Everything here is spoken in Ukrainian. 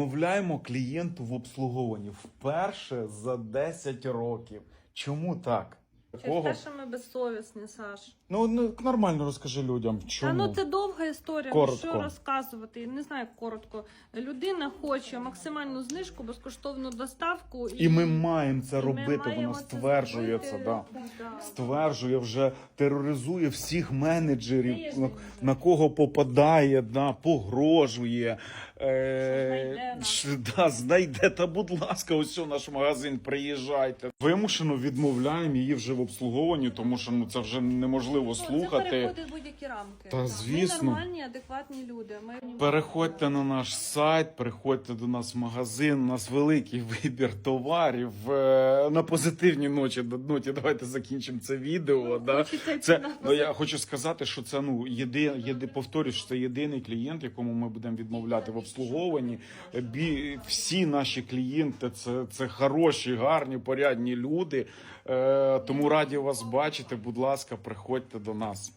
Відмовляємо клієнту в обслуговуванні вперше за 10 років. Чому так? Через те, що ми безсовісні, Саш. Ну, ну нормально розкажи людям. Чому? Та ну це довга історія. Коротко. Ну, що розказувати? Не знаю, як коротко. Людина хоче максимальну знижку, безкоштовну доставку. І ми маємо це і ми робити. маємо Вона це стверджує зробити. це. Да. Да. Стверджує вже тероризує всіх менеджерів, на, на кого попадає, да, погрожує. Е, Що знайде да, знайде. Та будь ласка, ось у наш магазин. Приїжджайте. Вимушено відмовляємо її вже в обслуговуванні, тому що ну це вже неможливо Ну, Це слухати. переходить будь-які рамки. Та, звісно. Ми нормальні, адекватні люди. Ми Переходьте на наш сайт, приходьте до нас в магазин. У нас великий вибір товарів. Е, На позитивній ночі ноті давайте закінчимо це відео. Да? Це ну, я хочу сказати, що це ну єди, єди, повторюю, що це єдиний клієнт, якому ми будемо відмовляти в обслуговуванні. Бі, всі наші клієнти це, це хороші, гарні, порядні люди. Е, тому раді вас бачити. Будь ласка, приходьте до нас.